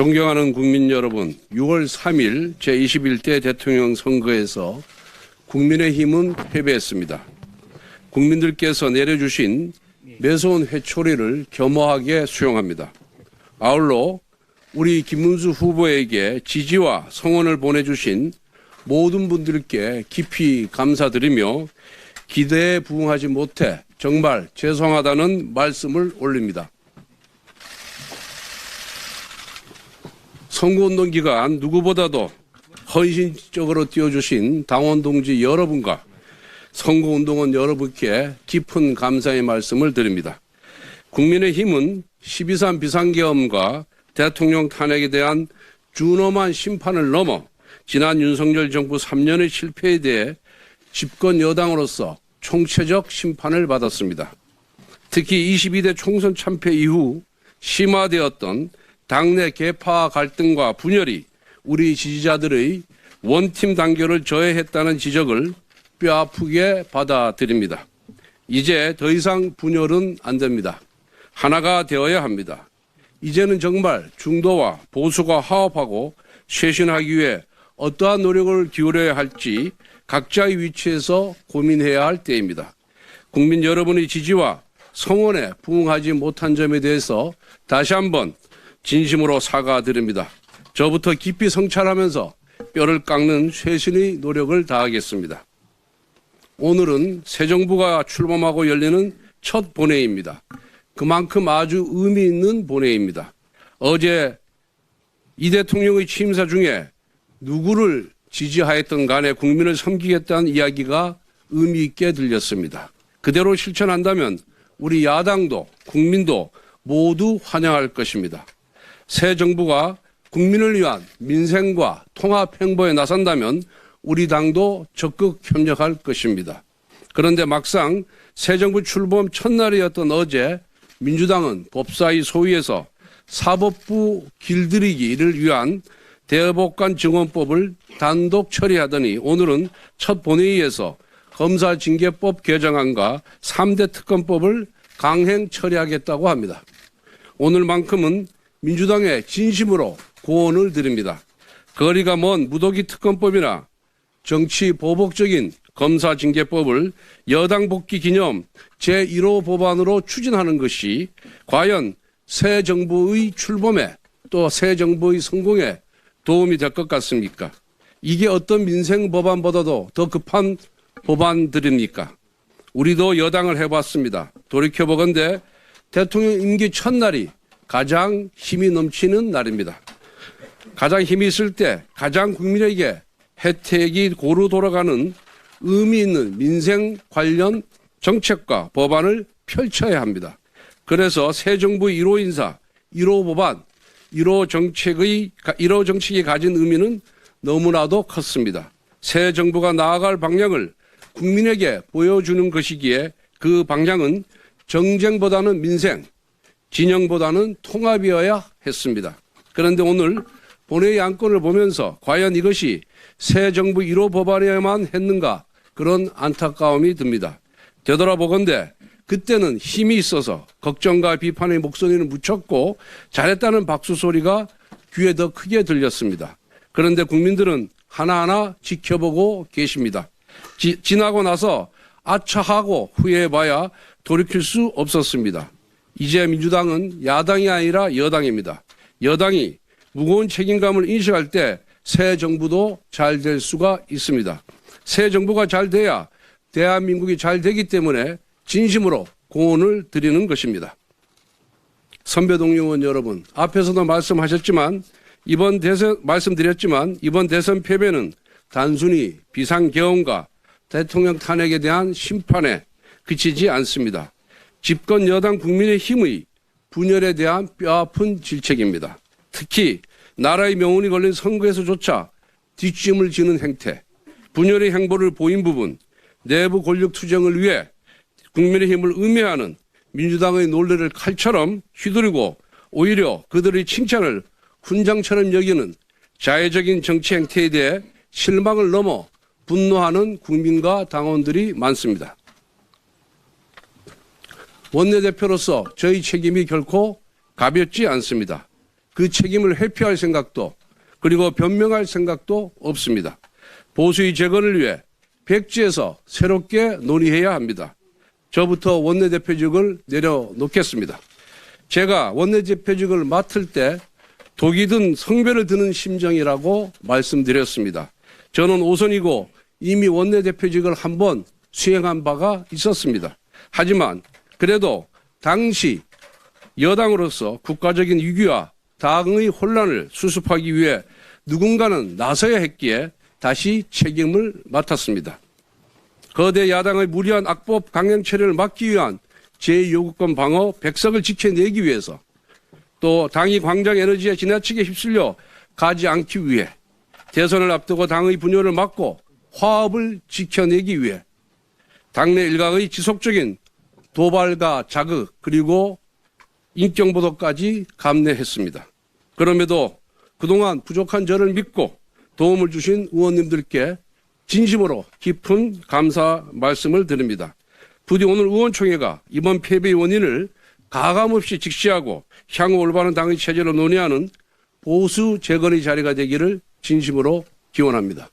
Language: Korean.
존경하는 국민 여러분, 6월 3일 제21대 대통령 선거에서 국민의힘은 패배했습니다. 국민들께서 내려주신 매서운 회초리를 겸허하게 수용합니다. 아울러 우리 김문수 후보에게 지지와 성원을 보내주신 모든 분들께 깊이 감사드리며 기대에 부응하지 못해 정말 죄송하다는 말씀을 올립니다. 선거운동 기간 누구보다도 헌신적으로 뛰어주신 당원 동지 여러분과 선거운동원 여러분께 깊은 감사의 말씀을 드립니다. 국민의힘은 12.3 비상계엄과 대통령 탄핵에 대한 준엄한 심판을 넘어 지난 윤석열 정부 3년의 실패에 대해 집권 여당으로서 총체적 심판을 받았습니다. 특히 22대 총선 참패 이후 심화되었던 당내 개파 갈등과 분열이 우리 지지자들의 원팀 단결을 저해했다는 지적을 뼈아프게 받아들입니다. 이제 더 이상 분열은 안 됩니다. 하나가 되어야 합니다. 이제는 정말 중도와 보수가 화합하고 쇄신하기 위해 어떠한 노력을 기울여야 할지 각자의 위치에서 고민해야 할 때입니다. 국민 여러분의 지지와 성원에 부응하지 못한 점에 대해서 다시 한번 진심으로 사과드립니다. 저부터 깊이 성찰하면서 뼈를 깎는 쇄신의 노력을 다하겠습니다. 오늘은 새 정부가 출범하고 열리는 첫 본회의입니다. 그만큼 아주 의미 있는 본회의입니다. 어제 이 대통령의 취임사 중에 누구를 지지하였던 간에 국민을 섬기겠다는 이야기가 의미 있게 들렸습니다. 그대로 실천한다면 우리 야당도 국민도 모두 환영할 것입니다. 새 정부가 국민을 위한 민생과 통합 행보에 나선다면 우리 당도 적극 협력할 것입니다. 그런데 막상 새 정부 출범 첫날이었던 어제 민주당은 법사위 소위에서 사법부 길들이기를 위한 대법관 증언법을 단독 처리하더니 오늘은 첫 본회의에서 검사징계법 개정안과 3대 특검법을 강행 처리하겠다고 합니다. 오늘만큼은 민주당에 진심으로 고언을 드립니다. 거리가 먼 무더기 특검법이나 정치 보복적인 검사 징계법을 여당 복귀 기념 제1호 법안으로 추진하는 것이 과연 새 정부의 출범에 또 새 정부의 성공에 도움이 될 것 같습니까? 이게 어떤 민생 법안보다도 더 급한 법안들입니까? 우리도 여당을 해봤습니다. 돌이켜보건대 대통령 임기 첫날이 가장 힘이 넘치는 날입니다. 가장 힘이 있을 때 가장 국민에게 혜택이 고루 돌아가는 의미 있는 민생 관련 정책과 법안을 펼쳐야 합니다. 그래서 새 정부 1호 인사, 1호 법안, 1호 정책의 1호 정책이 가진 의미는 너무나도 컸습니다. 새 정부가 나아갈 방향을 국민에게 보여주는 것이기에 그 방향은 정쟁보다는 민생, 진영보다는 통합이어야 했습니다. 그런데 오늘 본회의 안건을 보면서 과연 이것이 새 정부 1호 법안에만 했는가 그런 안타까움이 듭니다. 되돌아보건대 그때는 힘이 있어서 걱정과 비판의 목소리는 묻혔고 잘했다는 박수 소리가 귀에 더 크게 들렸습니다. 그런데 국민들은 하나하나 지켜보고 계십니다. 지, 지나고 나서 아차하고 후회해봐야 돌이킬 수 없었습니다. 이제 민주당은 야당이 아니라 여당입니다. 여당이 무거운 책임감을 인식할 때 새 정부도 잘 될 수가 있습니다. 새 정부가 잘 돼야 대한민국이 잘 되기 때문에 진심으로 고언을 드리는 것입니다. 선배 동료원 여러분, 앞에서도 말씀하셨지만 이번 대선 말씀드렸지만 이번 대선 패배는 단순히 비상계엄과 대통령 탄핵에 대한 심판에 그치지 않습니다. 집권 여당 국민의 힘의 분열에 대한 뼈아픈 질책입니다. 특히 나라의 명운이 걸린 선거에서조차 뒷짐을 지는 행태, 분열의 행보를 보인 부분, 내부 권력 투쟁을 위해 국민의힘을 음해하는 민주당의 논리를 칼처럼 휘두르고 오히려 그들의 칭찬을 훈장처럼 여기는 자해적인 정치 행태에 대해 실망을 넘어 분노하는 국민과 당원들이 많습니다. 원내대표로서 저희 책임이 결코 가볍지 않습니다. 그 책임을 회피할 생각도 그리고 변명할 생각도 없습니다. 보수의 재건을 위해 백지에서 새롭게 논의해야 합니다. 저부터 원내대표직을 내려놓겠습니다. 제가 원내대표직을 맡을 때 독이 든 성별을 드는 심정이라고 말씀드렸습니다. 저는 오선이고 이미 원내대표직을 한번 수행한 바가 있었습니다. 하지만 그래도 당시 여당으로서 국가적인 위기와 당의 혼란을 수습하기 위해 누군가는 나서야 했기에 다시 책임을 맡았습니다. 거대 야당의 무리한 악법 강행 처리를 막기 위한 제2요구권 방어 백석을 지켜내기 위해서 또 당이 광장 에너지에 지나치게 휩쓸려 가지 않기 위해 대선을 앞두고 당의 분열을 막고 화합을 지켜내기 위해 당내 일각의 지속적인 도발과 자극 그리고 인격보도까지 감내했습니다. 그럼에도 그동안 부족한 저를 믿고 도움을 주신 의원님들께 진심으로 깊은 감사 말씀을 드립니다. 부디 오늘 의원총회가 이번 패배의 원인을 가감없이 직시하고 향후 올바른 당의 체제로 논의하는 보수 재건의 자리가 되기를 진심으로 기원합니다.